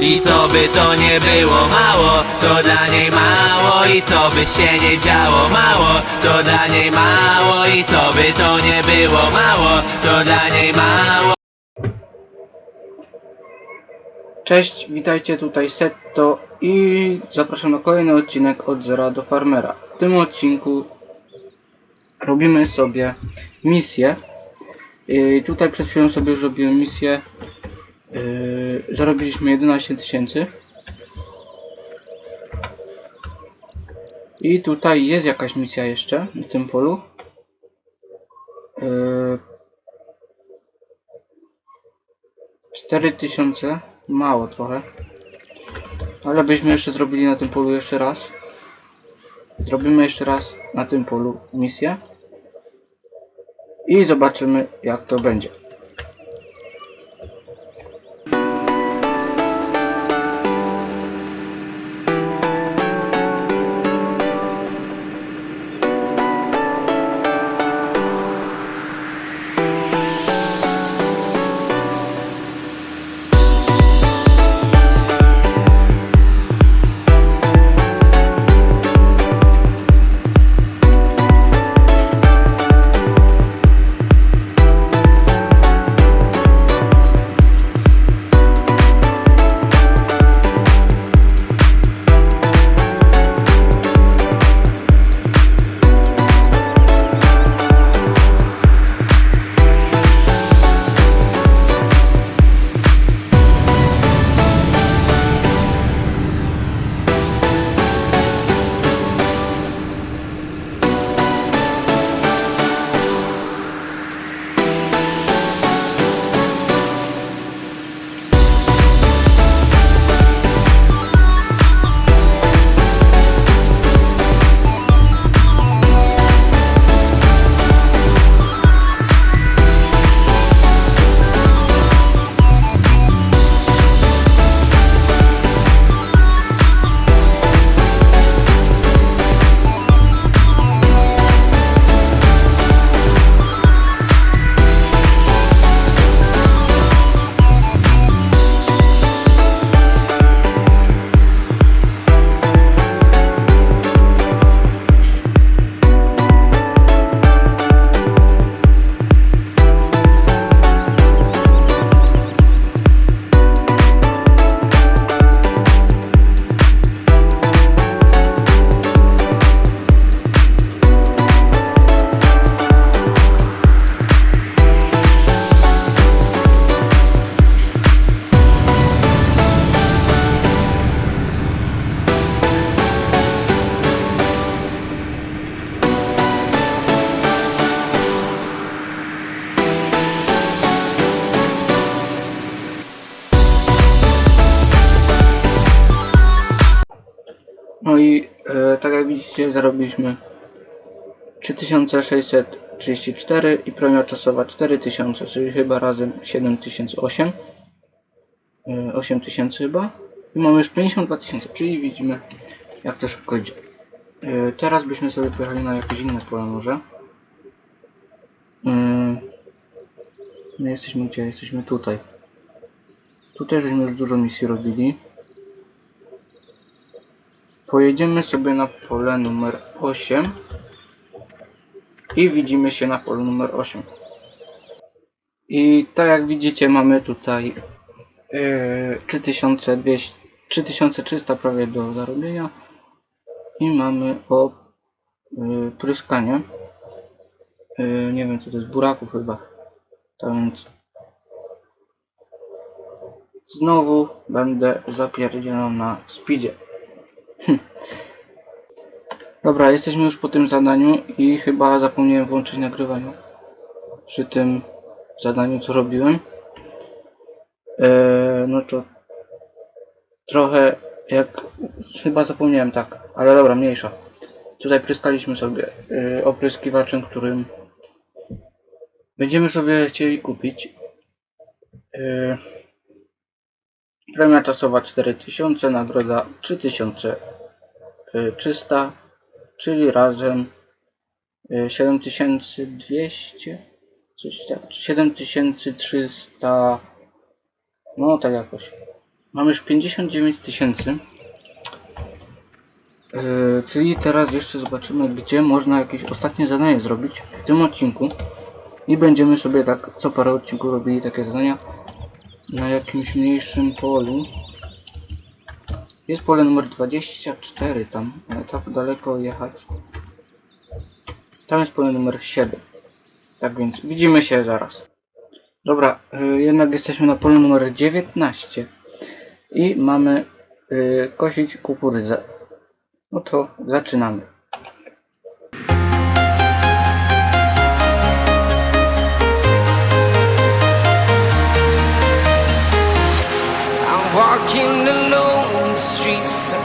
I co by to nie było mało, to dla niej mało I co by się nie działo mało, to dla niej mało I co by to nie było mało, to dla niej mało Cześć, witajcie tutaj Setto i zapraszam na kolejny odcinek od Zera do Farmera. W tym odcinku robimy sobie misję. I tutaj przed chwilą sobie już robiłem misję. Yy, zarobiliśmy 11 tysięcy. I tutaj jest jakaś misja jeszcze w tym polu. Yy, 4000 mało trochę ale byśmy jeszcze zrobili na tym polu jeszcze raz zrobimy jeszcze raz na tym polu misję i zobaczymy jak to będzie No i e, tak jak widzicie zarobiliśmy 3634 i premia czasowa 4000, czyli chyba razem 7008. E, 8000 chyba. I mamy już 52 tysiące, czyli widzimy jak to szybko idzie. E, teraz byśmy sobie pojechali na jakieś inne pola może. Mm. My jesteśmy gdzie? Jesteśmy tutaj. Tutaj żeśmy już dużo misji robili. Pojedziemy sobie na pole numer 8 i widzimy się na polu numer 8. I tak jak widzicie mamy tutaj yy, 3200, 3300 prawie do zarobienia i mamy o yy, pryskanie. Yy, nie wiem co to jest, buraków chyba. Tak więc znowu będę zapierdzielał na speedzie. Dobra, jesteśmy już po tym zadaniu i chyba zapomniałem włączyć nagrywanie. Przy tym zadaniu, co robiłem. Eee, no to trochę jak... Chyba zapomniałem, tak. Ale dobra, mniejsza. Tutaj pryskaliśmy sobie yy, opryskiwaczem, którym będziemy sobie chcieli kupić. Yy, premia czasowa 4000, nagroda 3300 czyli razem y, 7200 coś tak 7300 No tak jakoś. Mamy już 59 tysięcy. Yy, czyli teraz jeszcze zobaczymy, gdzie można jakieś ostatnie zadanie zrobić w tym odcinku. I będziemy sobie tak co parę odcinków robili takie zadania na jakimś mniejszym polu. Jest pole numer 24 tam, tak daleko jechać. Tam jest pole numer 7. Tak więc widzimy się zaraz. Dobra, y, jednak jesteśmy na polu numer 19 i mamy y, kosić kukurydzę. No to zaczynamy. Walking alone,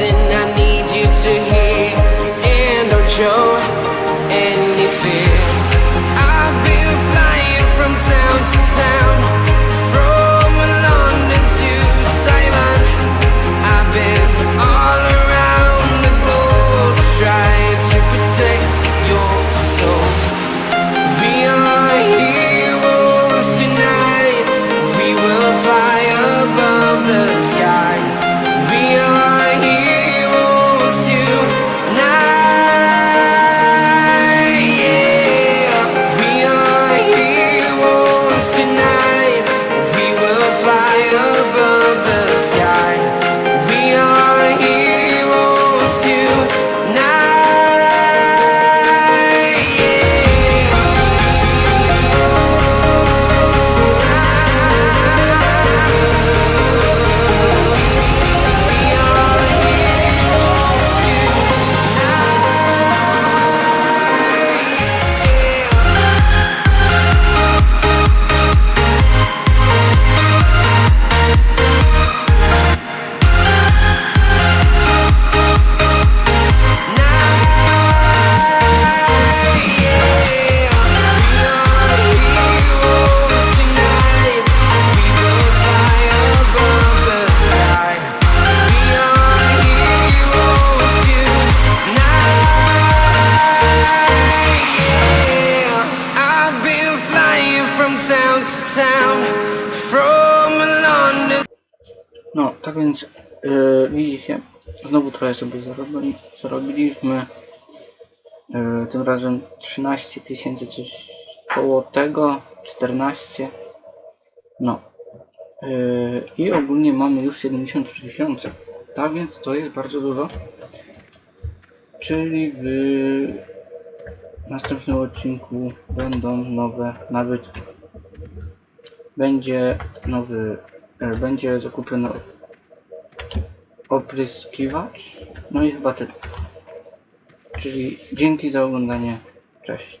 in tak więc yy, widzicie, znowu trochę sobie zarobili, zarobiliśmy. Yy, tym razem 13 tysięcy, coś koło tego, 14. No. Yy, I ogólnie mamy już 73 tysiące. Tak więc to jest bardzo dużo. Czyli w następnym odcinku będą nowe nabytki. Będzie nowy, e, będzie zakupiony opryskiwacz, no i chyba tyle. Czyli dzięki za oglądanie, cześć.